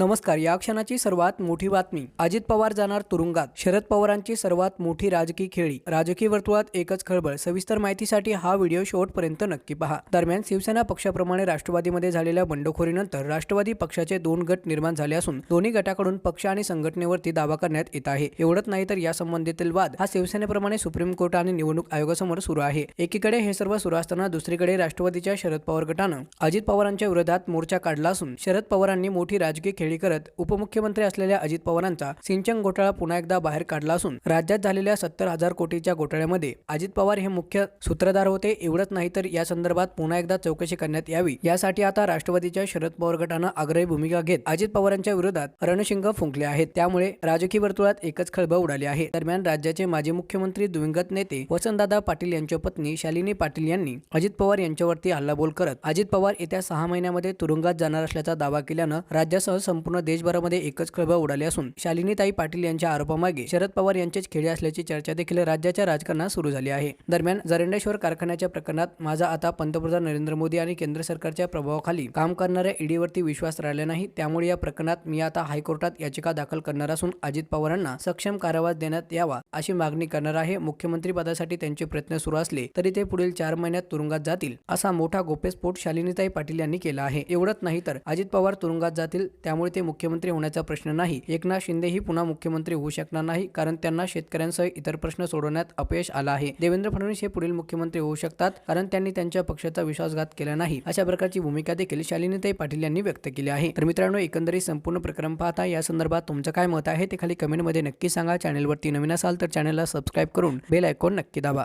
नमस्कार या क्षणाची सर्वात मोठी बातमी. अजित पवार जाणार तुरुंगात. शरद पवारांची सर्वात मोठी राजकीय खेळी. राजकीय वर्तुळात एकच खळबळ. सविस्तर माहितीसाठी हा व्हिडिओ शेवटपर्यंत नक्की पहा. दरम्यान शिवसेना पक्षाप्रमाणे राष्ट्रवादीमध्ये झालेल्या बंडखोरीनंतर राष्ट्रवादी पक्षाचे दोन गट निर्माण झाले असून दोन्ही गटाकडून पक्ष आणि संघटनेवरती दावा करण्यात येत आहे. एवढंच नाही तर या संबंधीतील वाद हा शिवसेनेप्रमाणे सुप्रीम कोर्ट आणि निवडणूक आयोगासमोर सुरू आहे. एकीकडे हे सर्व सुरू असताना दुसरीकडे राष्ट्रवादीच्या शरद पवार गटानं अजित पवारांच्या विरोधात मोर्चा काढला असून शरद पवारांनी मोठी राजकीय खेळी करत उपमुख्यमंत्री असलेल्या अजित पवारांचा सिंचन घोटाळा पुन्हा एकदा बाहेर काढला असून राज्यात झालेल्या सत्तर हजार कोटीच्या घोटाळ्यामध्ये अजित पवार हे मुख्य सूत्रधार होते एवढंच नाही तर या संदर्भात पुन्हा एकदा चौकशी करण्यात यावी. यासाठी आता राष्ट्रवादीच्या शरद पवार गटानं आग्रही भूमिका घेत अजित पवारांच्या विरोधात रणशिंग फुंकले आहेत. त्यामुळे राजकीय वर्तुळात एकच खळबळ उडाली आहे. दरम्यान राज्याचे माजी मुख्यमंत्री दिवंगत नेते वसंतदादा पाटील यांच्या पत्नी शालिनी पाटील यांनी अजित पवार यांच्यावरती हल्लाबोल करत अजित पवार येत्या सहा महिन्यामध्ये तुरुंगात जाणार असल्याचा दावा केल्यानं राज्यासह संपूर्ण देशभरामध्ये एकच खळबळ उडाली असून शालिनीताई पाटील यांच्या आरोपामागे शरद पवार यांचेच खेळे असल्याची चर्चा देखील राज्याच्या राजकारणात सुरू झाली आहे. दरम्यान जरंडेश्वर कारखान्याच्या प्रकरणात माझा आता पंतप्रधान नरेंद्र मोदी आणि केंद्र सरकारच्या प्रभावाखाली काम करणाऱ्या ईडीवरती विश्वास राहिला नाही. त्यामुळे या प्रकरणात मी आता हायकोर्टात याचिका दाखल करणार असून अजित पवारांना सक्षम कारावास देण्यात यावा अशी मागणी करणार आहे. मुख्यमंत्री पदासाठी त्यांचे प्रयत्न सुरू असले तरी ते पुढील चार महिन्यात तुरुंगात जातील असा मोठा गोप्यस्फोट शालिनीताई पाटील यांनी केला आहे. एवढंच नाही तर अजित पवार तुरुंगात जातील त्यामुळे ते मुख्यमंत्री होण्याचा प्रश्न नाही. एकनाथ शिंदेही पुन्हा मुख्यमंत्री होऊ शकणार नाही कारण त्यांना शेतकऱ्यांसह इतर प्रश्न सोडवण्यात अपयश आलं आहे. देवेंद्र फडणवीस हे पुढील मुख्यमंत्री होऊ शकतात कारण त्यांनी त्यांच्या पक्षाचा विश्वासघात केला नाही. अशा प्रकारची भूमिका देखील शालिनीताई पाटील यांनी व्यक्त केली आहे. तर मित्रांनो एकंदरीत संपूर्ण प्रकरण पाहता या संदर्भात तुमचं काय मत आहे ते खाली कमेंटमध्ये नक्की सांगा. चॅनलवरती नवीन असाल तर चॅनलला सबस्क्राईब करून बेल आयकॉन नक्की दाबा.